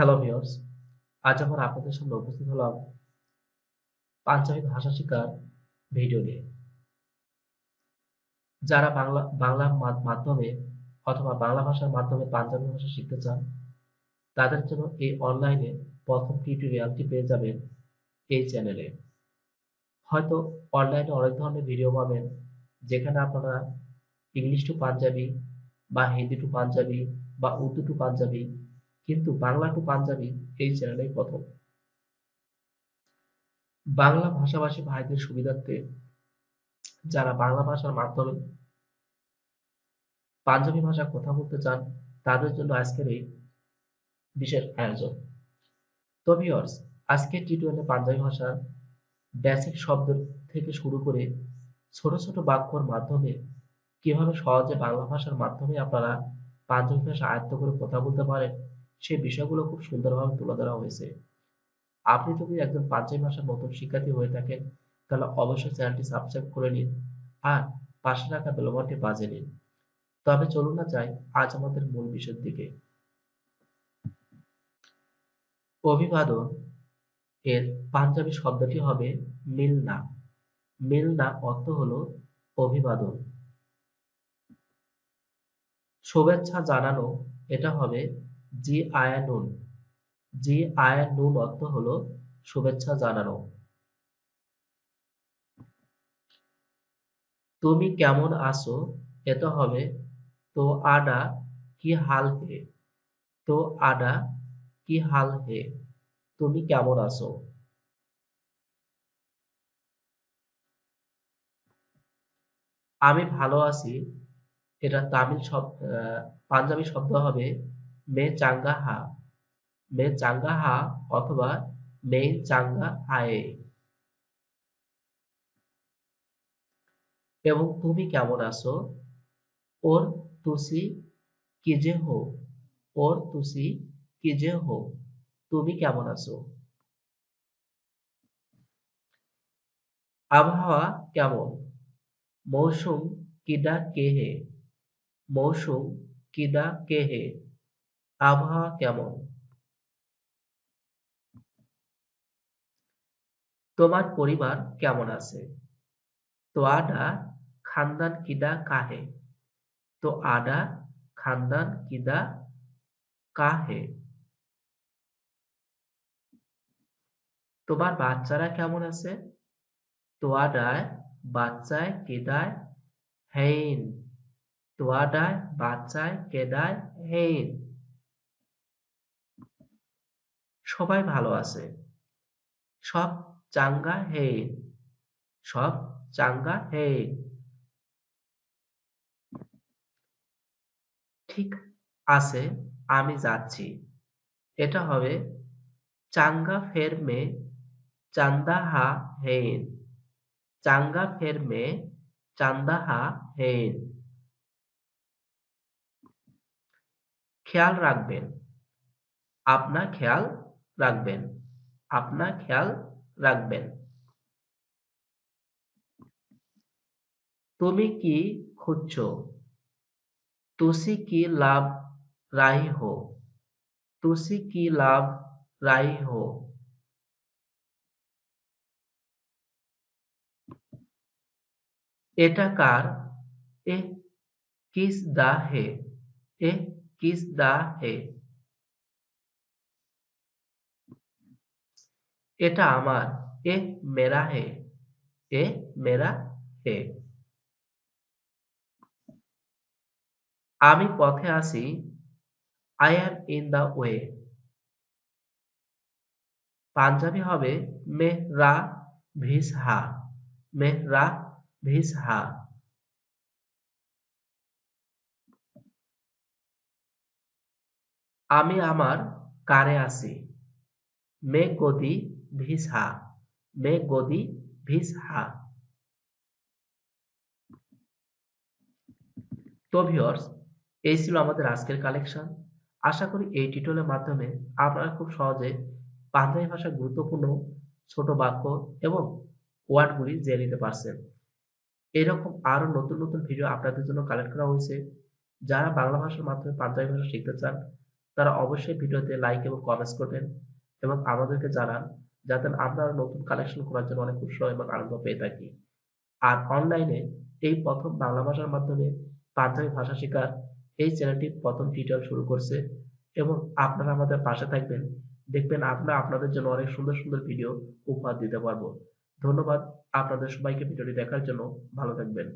Hello viewers আজ আমরা আপনাদের সামনে উপস্থিত হলাম পাঞ্জাবি ভাষা শেখার ভিডিও নিয়ে। যারা বাংলা বাংলা মাধ্যমে অথবা বাংলা ভাষার মাধ্যমে পাঞ্জাবি ভাষা শিখতে চান, তাদের জন্য এই অনলাইনে প্রথম টিউটোরিয়ালটি পেয়ে যাবেন এই চ্যানেলে হয়তো অনলাইনে অনেক ধরনের ভিডিও পাবেন, যেখানে আপনারা ইংলিশ টু পাঞ্জাবি বা হিন্দি টু পাঞ্জাবি বা উর্দু টু পাঞ্জাবি কিন্তু বাংলা টু পাঞ্জাবি এই চ্যানেলেই প্রথম। বাংলা ভাষাভাষী ভাইদের সুবিধার্থে যারা বাংলা ভাষার মাধ্যমে পাঞ্জাবি ভাষা কথা বলতে চান, তাদের জন্য আজকের এই বিশেষ আয়োজন। তো ভিউয়ার্স আজকের টিউটোরিয়ালে পাঞ্জাবি ভাষার বেসিক শব্দ থেকে শুরু করে ছোট ছোট বাক্যর মাধ্যমে কীভাবে সহজে বাংলা ভাষার মাধ্যমে আপনারা পাঞ্জাবি ভাষা আয়ত্ত করে কথা বলতে পারেন সেই বিষয়গুলো খুব সুন্দরভাবে তুলে ধরা হয়েছে। আপনি যদি একজন পাঞ্জাবি ভাষার নতুন শিক্ষার্থী হয়ে থাকেন, তাহলে অবশ্যই চ্যানেলটি সাবস্ক্রাইব করে নিন আর পাশে রাখা বেলবনটি বাজে নিন। তবে চলুন না যাই, আজ আমাদের মূল বিষয়ের দিকে। অভিবাদন এর পাঞ্জাবি শব্দটি হবে মিলনা। মিলনা অর্থ হলো অভিবাদন। শুভেচ্ছা জানানো, এটা হবে জি আয়ানুন। জি আয়ানুন অর্থ হলো শুভেচ্ছা জানানো। তুমি কেমন আছো? এটা হবে। তো আডা কি হাল হে? তো আডা কি হাল হে? তুমি কেমন আছো? আমি ভালো আছি। এটা তামিল শব্দ পাঞ্জাবি শব্দ হবে মে চাঙ্গা হা মে চাঙ্গা হা অথবা মে চাঙ্গা হায়ে এবং তুমি কেমন আছো? ওর তুসি কিজে হো, ওর তুসি কিজে হো, তুমি কেমন আছো? আবহাওয়া কেমন? মৌসুম কিডা কেহে, মৌসুম কিডা কেহে? আবহাওয়া কেমন? তোমার পরিবার কেমন আছে? তো আডা খানদান কিডা কাহে? তো আডা খানদান কিডা কাহে? তোমার বাচ্চারা কেমন আছে? তোয়াডায় বাচ্চায় কেদায় হেইন। তোয়াডায় বাচ্চায় কেদায় হেইন। সবাই ভালো আছে। সব চাঙ্গা হেইন সব চাঙ্গা হেইন ঠিক আছে, আমি যাচ্ছি। এটা হবে চাঙ্গা ফের মে, চান্দা হা হেইন চাঙ্গা ফের মে, চান্দা হা হেইন খেয়াল রাখবেন। আপনার খেয়াল রাখবেন। আপনার খেয়াল রাখবেন। তুমি কি খুঁজছো? তুসি কি লাভ রাই হো? তুসি কি লাভ রাই হো? এটা কার? A kiss the hey? A kiss দা হে? এটা আমার। এ মেরা হে। এ মেরা হে। আমি পথে আছি। I am in the way Punjabi হবে মেহরা ভিস হা মেহরা ভিস হা আমি আমার কারে আছি। মে গদি ভিস হা মে গদি ভিস হা তো ভিউয়ার্স এই ছিল আমাদের আজকের কালেকশন আশা করি এই টিউটোরিয়ালের মাধ্যমে আপনারা খুব সহজে পাঞ্জাবি ভাষার গুরুত্বপূর্ণ ছোট বাক্য এবং ওয়ার্ডগুলি জেনে নিতে পারছেন। এরকম আরও নতুন নতুন ভিডিও আপনাদের জন্য কালেক্ট করা হয়েছে। যারা বাংলা ভাষার মাধ্যমে পাঞ্জাবি ভাষা শিখতে চান, তারা অবশ্যই ভিডিওতে লাইক এবং কমেন্টস করবেন এবং আমাদেরকে জানান যাতে আমরা নতুন কালেকশন করার জন্য অনেক উৎসাহ এবং আনন্দ পেয়ে থাকি। আর অনলাইনে এই প্রথম বাংলা ভাষার মাধ্যমে পাঞ্জাবি ভাষা শেখার এই চ্যানেলটি প্রথম টিউটোরিয়াল শুরু করছে এবং আপনারা আমাদের পাশে থাকবেন। দেখবেন আমরা আপনাদের জন্য অনেক সুন্দর সুন্দর ভিডিও উপহার দিতে পারব। ধন্যবাদ, আপনাদের সবাইকে ভিডিওটি দেখার জন্য ভালো থাকবেন।